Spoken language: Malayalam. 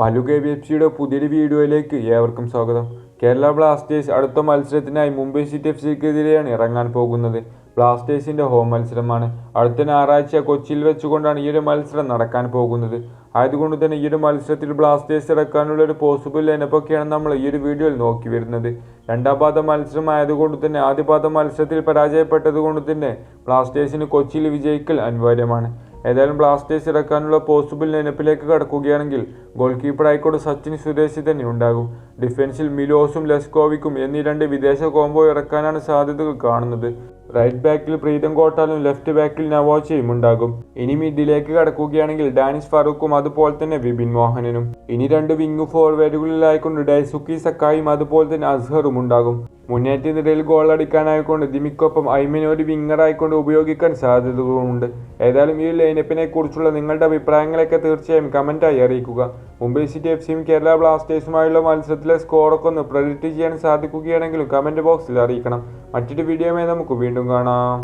മലു കെ ബി എഫ് സിയുടെ പുതിയൊരു വീഡിയോയിലേക്ക് ഏവർക്കും സ്വാഗതം. കേരള ബ്ലാസ്റ്റേഴ്സ് അടുത്ത മത്സരത്തിനായി മുംബൈ സിറ്റി എഫ് സിക്കെതിരെയാണ് ഇറങ്ങാൻ പോകുന്നത്. ബ്ലാസ്റ്റേഴ്സിന്റെ ഹോം മത്സരമാണ്. അടുത്ത ഞായറാഴ്ച കൊച്ചിയിൽ വെച്ചുകൊണ്ടാണ് ഈ ഒരു മത്സരം നടക്കാൻ പോകുന്നത്. ആയതുകൊണ്ട് തന്നെ ഈ ഒരു മത്സരത്തിൽ ബ്ലാസ്റ്റേഴ്സ് ഇറക്കാനുള്ള ഒരു പോസിബിൾ ലൈനപ്പൊക്കെയാണ് നമ്മൾ ഈ ഒരു വീഡിയോയിൽ നോക്കി വരുന്നത്. രണ്ടാം പാദ മത്സരം ആയതുകൊണ്ട് തന്നെ ആദ്യ പാദ മത്സരത്തിൽ പരാജയപ്പെട്ടത് കൊണ്ട് തന്നെ ബ്ലാസ്റ്റേഴ്സിന് കൊച്ചിയിൽ വിജയിക്കൽ അനിവാര്യമാണ്. ഏതായാലും ബ്ലാസ്റ്റേഴ്സ് ഇറക്കാനുള്ള പോസിബിൾ ലൈനപ്പിലേക്ക് കടക്കുകയാണെങ്കിൽ ഗോൾ കീപ്പർ ആയിക്കോട്ടെ സച്ചിൻ സുരേഷ് തന്നെ ഉണ്ടാകും. ഡിഫൻസിൽ മിലോസും ലെസ്കോവിക്കും എന്നീ രണ്ട് വിദേശ കോംബോ ഇറക്കാനാണ് സാധ്യതകൾ കാണുന്നത്. റൈറ്റ് ബാക്കിൽ പ്രീതം കോട്ടാലും ലെഫ്റ്റ് ബാക്കിൽ നവാച്ചയും ഉണ്ടാകും. ഇനി മിഡിലേക്ക് കടക്കുകയാണെങ്കിൽ ഡാനിഷ് ഫറൂഖും അതുപോലെ തന്നെ വിപിൻ മോഹനനും. ഇനി രണ്ട് വിങ് ഫോർവേഡുകളിലായിക്കൊണ്ട് ഡൈസുക്കി സക്കായും അതുപോലെ തന്നെ അസ്ഹറും ഉണ്ടാകും. മുന്നേറ്റ നിരയിൽ ഗോൾ അടിക്കാനായിക്കൊണ്ട് ദിമിക്കൊപ്പം ഐമിനെ ഒരു വിങ്ങർ ആയിക്കൊണ്ട് ഉപയോഗിക്കാൻ സാധ്യതകളുണ്ട്. ഏതായാലും ഈ ലൈനപ്പിനെ കുറിച്ചുള്ള നിങ്ങളുടെ അഭിപ്രായങ്ങളൊക്കെ തീർച്ചയായും കമന്റായി അറിയിക്കുക. മുംബൈ സിറ്റി എഫ് സിയും കേരള ബ്ലാസ്റ്റേഴ്സുമായുള്ള മത്സരത്തിലെ സ്കോറൊക്കെ ഒന്ന് പ്രഡിക്റ്റ് ചെയ്യാൻ സാധിക്കുകയാണെങ്കിൽ കമന്റ് ബോക്സിൽ അറിയിക്കണം. മറ്റൊരു വീഡിയോയുമായി നമുക്ക് വീണ്ടും കാണാം.